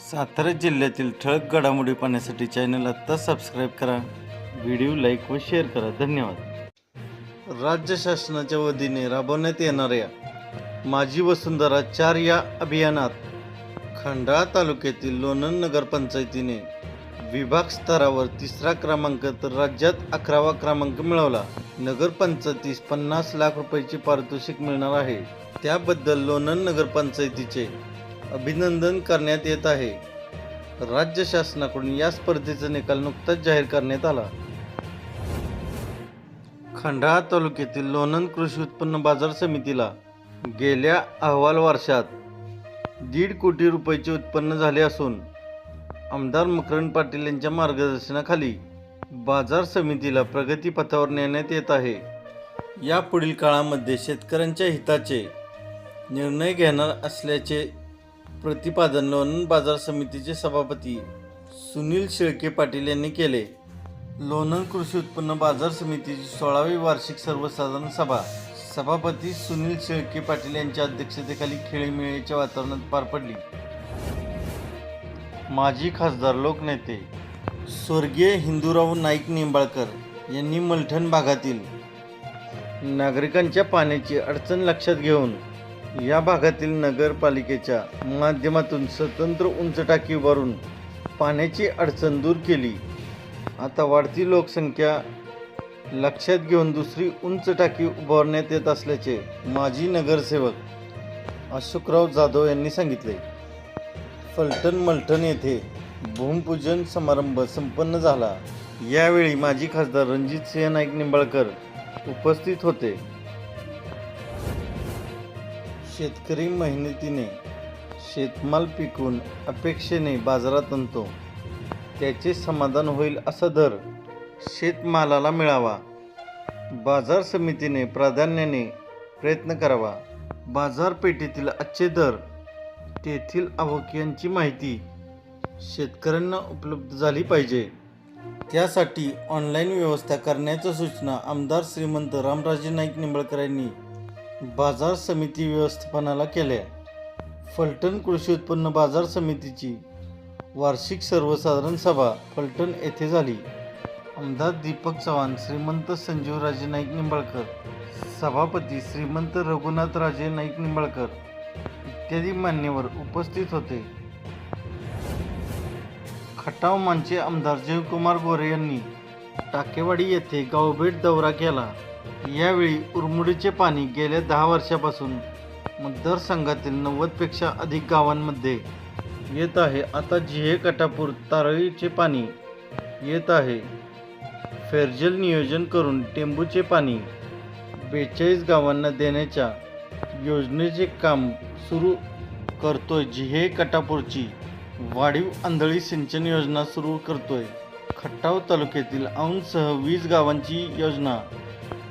सातारा जिल्ह्यातील ठळक घडामोडी पाहण्यासाठी चॅनल आत्ता सबस्क्राईब करा. व्हिडिओ लाईक व शेअर करा. धन्यवाद. राज्य शासनाच्या वतीने राबवण्यात येणाऱ्या माझी वसुंधरा चार या अभियानात खंडाळा तालुक्यातील लोणंद नगरपंचायतीने विभाग स्तरावर तिसरा क्रमांक तर राज्यात अकरावा क्रमांक मिळवला. नगरपंचायतीस पन्नास लाख रुपयाचे पारितोषिक मिळणार आहे. त्याबद्दल लोणंद नगरपंचायतीचे अभिनंदन करण्यात येत आहे. राज्य शासनाकडून या स्पर्धेचा निकाल नुकताच जाहीर करण्यात आला. खंडाळा तालुक्यातील लोणंद कृषी उत्पन्न बाजार समितीला गेल्या अहवाल वर्षात दीड कोटी रुपयाचे उत्पन्न झाले असून आमदार मकरंद पाटील यांच्या मार्गदर्शनाखाली बाजार समितीला प्रगतीपथावर नेण्यात येत आहे. या पुढील काळामध्ये शेतकऱ्यांच्या हिताचे निर्णय घेणार असल्याचे प्रतिपादन लोणंद बाजार समितीचे सभापती सुनील शेळके पाटील यांनी केले. लोणंद कृषी उत्पन्न बाजार समितीची सोळावी वार्षिक सर्वसाधारण सभा. सभापती सुनील शेळके पाटील यांच्या अध्यक्षतेखाली खेळीमेळीच्या वातावरणात पार पडली. माजी खासदार लोकनेते स्वर्गीय हिंदूराव नाईक निंबाळकर यांनी मलठण भागातील नागरिकांच्या पाण्याची अडचण लक्षात घेऊन या भागातील नगरपालिकेच्या माध्यमातून स्वतंत्र उंच टाकी उभारून पाण्याची अडचण दूर केली. आता वाढती लोकसंख्या लक्षात घेऊन दुसरी उंच टाकी उभारण्यात येत असल्याचे माजी नगरसेवक अशोकराव जाधव यांनी सांगितले. फलटण मलठण येथे भूमिपूजन समारंभ संपन्न झाला. यावेळी माजी खासदार रणजित सिंह नाईक निंबाळकर उपस्थित होते. शेतकरी मेहनतीने शेतमाल पिकून अपेक्षेने बाजारात आणतो. त्याचे समाधान होईल असा दर शेतमालाला मिळावा. बाजार समितीने प्राधान्याने प्रयत्न करावा. बाजारपेठेतील आजचे दर तेथील आवक यांची माहिती शेतकऱ्यांना उपलब्ध झाली पाहिजे. त्यासाठी ऑनलाईन व्यवस्था करण्याच्या सूचना आमदार श्रीमंत रामराजे नाईक निंबळकर यांनी बाजार समिती व्यवस्थापनाला केल्या. फलटण कृषी उत्पन्न बाजार समितीची वार्षिक सर्वसाधारण सभा फलटण येथे झाली. आमदार दीपक चव्हाण श्रीमंत संजीवराजे नाईक निंबाळकर सभापती श्रीमंत रघुनाथ राजे नाईक निंबाळकर इत्यादी मान्यवर उपस्थित होते. खटाव मानचे आमदार जयकुमार गोरे यांनी टाकेवाडी येथे गावभेट दौरा केला. यावेळी उरमुडीचे पाणी गेल्या दहा वर्षापासून मतदारसंघातील नव्वदपेक्षा अधिक गावांमध्ये येत आहे. आता जिहे कटापूर तारळीचे पाणी येत आहे. फेरजल नियोजन करून टेंबूचे पाणी बेचाळीस गावांना देण्याच्या योजनेचे काम सुरू करतोय. जिहे कटापूरची वाढीव आंधळी सिंचन योजना सुरू करतोय. खट्टाव तालुक्यातील औंधसह वीस गावांची योजना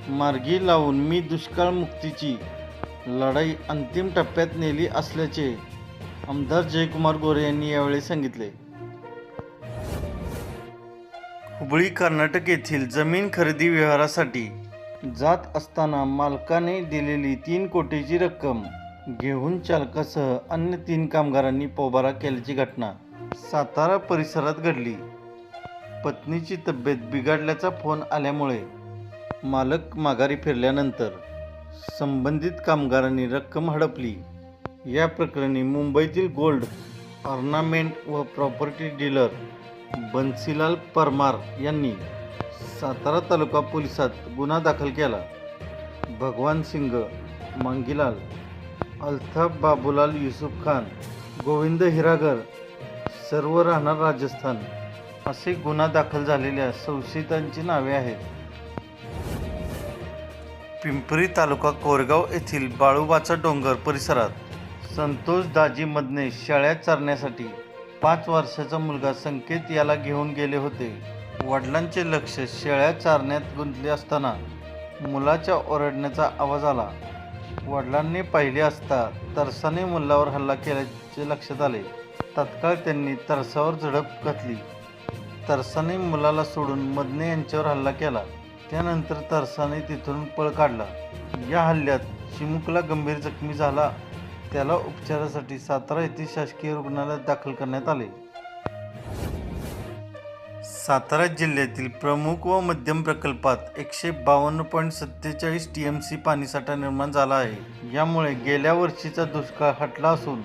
मार्गी लावून मी दुष्काळ मुक्तीची लढाई अंतिम टप्प्यात नेली असल्याचे आमदार जयकुमार गोरे यांनी यावेळी सांगितले. हुबळी कर्नाटक येथील जमीन खरेदी व्यवहारासाठी जात असताना मालकाने दिलेली तीन कोटीची रक्कम घेऊन चालकासह अन्य तीन कामगारांनी पोबारा केल्याची घटना सातारा परिसरात घडली. पत्नीची तब्येत बिघडल्याचा फोन आल्यामुळे मालक माघारी फिरल्यानंतर संबंधित कामगारांनी रक्कम हडपली. या प्रकरणी मुंबईतील गोल्ड ऑर्नामेंट व प्रॉपर्टी डीलर बन्सीलाल परमार यांनी सातारा तालुका पोलिसात गुन्हा दाखल केला. भगवान सिंग मांगीलाल अल्ताफ बाबूलाल युसुफ खान गोविंद हिरागर सर्व राहणार राजस्थान असे गुन्हा दाखल झालेल्या संशयितांची नावे आहेत. पिंपरी तालुका कोरगाव येथील बाळूबाचा डोंगर परिसरात संतोष दाजी मदने शाळ्या चारण्यासाठी पाच वर्षाचा मुलगा संकेत याला घेऊन गेले होते. वडिलांचे लक्ष शेळ्या चारण्यात गुंतले असताना मुलाच्या ओरडण्याचा आवाज आला. वडिलांनी पाहिले असता तरसाने मुलावर हल्ला केल्याचे लक्षात आले. तत्काळ त्यांनी तरसावर झडप घातली. तरसाने मुलाला सोडून मदने यांच्यावर हल्ला केला. त्यानंतर तरसाने तिथून पळ काढला. या हल्ल्यात चिमुकला गंभीर जखमी झाला. त्याला उपचारासाठी सातारा येथील शासकीय रुग्णालयात दाखल करण्यात आले. सातारा जिल्ह्यातील प्रमुख व मध्यम प्रकल्पात एकशे बावन्न पॉईंट सत्तेचाळीस टी एम सी पाणीसाठा निर्माण झाला आहे. यामुळे गेल्या वर्षीचा दुष्काळ हटला असून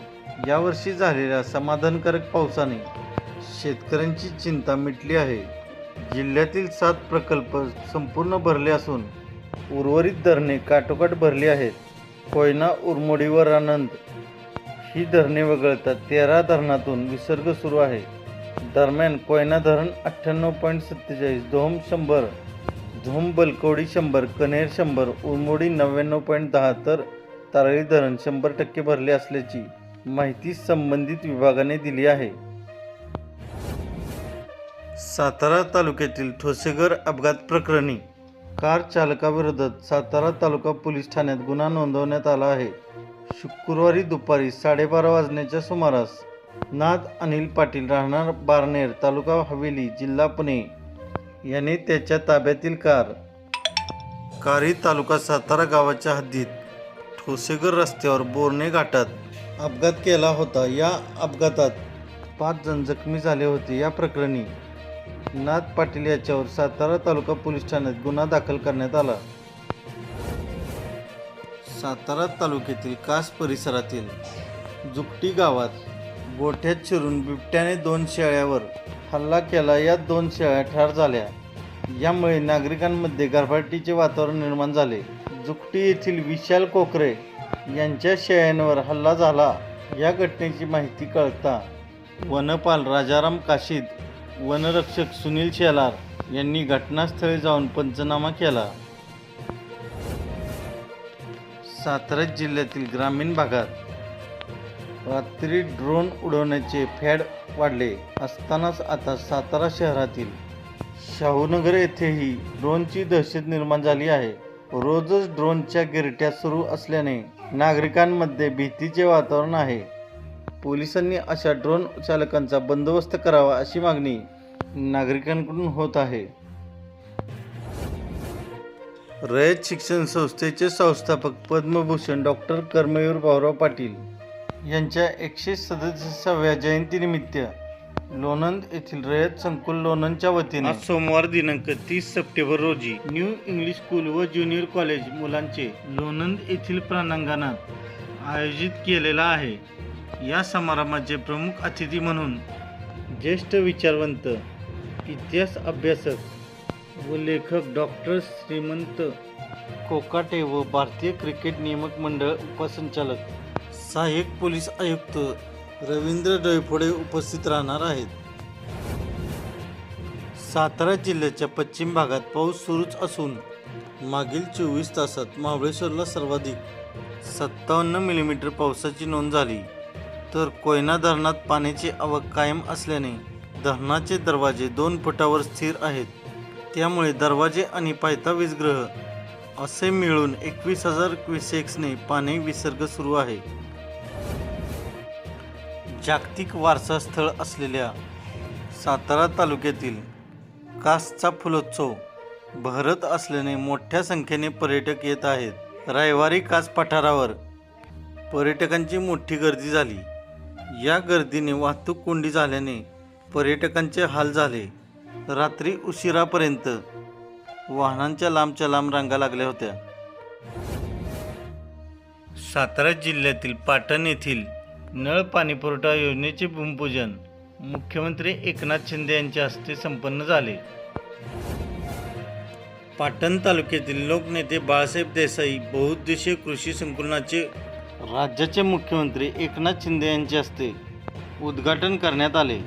यावर्षी झालेल्या समाधानकारक पावसाने शेतकऱ्यांची चिंता मिटली आहे. जिल्ह्यातील सात प्रकल्प संपूर्ण भरले असून उर्वरित धरणे काठोकाठ भरली आहेत. कोयना उरमोडीवर आनंद ही धरणे वगळता तेरा धरणातून विसर्ग सुरू आहे. दरम्यान कोयना धरण अठ्ठ्याण्णव पॉईंट सत्तेचाळीस धोम शंभर धोम बलकवडी शंभर कनेर शंभर उरमोडी नव्याण्णव पॉईंट दहा तर तारळी धरण शंभर टक्के भरले असल्याची माहिती संबंधित विभागाने दिली आहे. सातारा तालुक्यातील ठोसेघर अपघात प्रकरणी कार चालकाविरोधात सातारा तालुका पोलीस ठाण्यात गुन्हा नोंदवण्यात आला आहे. शुक्रवारी दुपारी साडेबारा वाजण्याच्या सुमारास नाद अनिल पाटील राहणार बारनेर तालुका हवेली जिल्हा पुणे याने त्याच्या ताब्यातील कार कारी तालुका सातारा गावाच्या हद्दीत ठोसेघर रस्त्यावर बोरणे घाटात अपघात केला होता. या अपघातात पाच जण जखमी झाले होते. या प्रकरणी नाथ पाटील याच्यावर सातारा तालुका पोलीस ठाण्यात गुन्हा दाखल करण्यात आला. सातारा तालुक्यातील कास परिसरातील जुकटी गावात गोठ्यात शिरून बिबट्याने दोन शेळ्यावर हल्ला केला. या दोन शेळ्या ठार झाल्या. यामुळे नागरिकांमध्ये गारफाटीचे वातावरण निर्माण झाले. जुकटी येथील विशाल कोकरे यांच्या शेळ्यांवर हल्ला झाला. या घटनेची माहिती कळता वनपाल राजाराम काशीद वनरक्षक सुनील शेलार यांनी घटनास्थळी जाऊन पंचनामा केला. सातारा जिल्ह्यातील ग्रामीण भागात रात्री ड्रोन उडवण्याचे फॅड वाढले असतानाच आता सातारा शहरातील शाहूनगर येथेही ड्रोनची दहशत निर्माण झाली आहे. रोजच ड्रोनच्या गिरट्या सुरू असल्याने नागरिकांमध्ये भीतीचे वातावरण आहे. पोलिसांनी अशा ड्रोन चालकांचा बंदोबस्त करावा अशी मागणी नागरिकांकडून होत आहे. रयत शिक्षण संस्थेचे संस्थापक पद्मभूषण डॉक्टर कर्मवीर भाऊराव पाटील यांच्या एकशे सदतीसाव्या जयंतीनिमित्त लोणंद येथील रयत संकुल लोणंदच्या वतीने सोमवार दिनांक तीस सप्टेंबर रोजी न्यू इंग्लिश स्कूल व ज्युनियर कॉलेज मुलांचे लोणंद येथील प्रांगणात आयोजित केलेला आहे. या समारंभाचे प्रमुख अतिथी म्हणून ज्येष्ठ विचारवंत इतिहास अभ्यासक व लेखक डॉक्टर श्रीमंत कोकाटे व भारतीय क्रिकेट नियामक मंडळ उपसंचालक सहाय्यक पोलीस आयुक्त रवींद्र डोयफोडे उपस्थित राहणार आहेत. सातारा जिल्ह्याच्या पश्चिम भागात पाऊस सुरूच असून मागील चोवीस तासात महाबळेश्वरला सर्वाधिक सत्तावन्न मिलीमीटर पावसाची नोंद झाली. तर कोयना धरणात पाण्याची आवक कायम असल्याने धरणाचे दरवाजे दोन फुटावर स्थिर आहेत. त्यामुळे दरवाजे आणि पायथा वीजग्रह असे मिळून एकवीस हजार क्युसेक्सने पाणी विसर्ग सुरू आहे. जागतिक वारसा स्थळ असलेल्या सातारा तालुक्यातील कासचा फुलोत्सव भरत असल्याने मोठ्या संख्येने पर्यटक येत आहेत. रविवारी कास पठारावर पर्यटकांची मोठी गर्दी झाली. या गर्दीने वाहतूक कोंडी झाल्याने पर्यटकांचे हाल झाले. रात्री उशिरापर्यंत वाहनांच्या लांबच्या लांब रांगा लागल्या होत्या. सातारा जिल्ह्यातील पाटण येथील नळ पाणीपुरवठा योजनेचे भूमिपूजन मुख्यमंत्री एकनाथ शिंदे यांच्या हस्ते संपन्न झाले. पाटण तालुक्यातील लोकनेते बाळासाहेब देसाई बहुउद्देशीय कृषी संकुलनाचे राज्याचे मुख्यमंत्री एकनाथ शिंदे यांच्या हस्ते उद्घाटन करण्यात आले.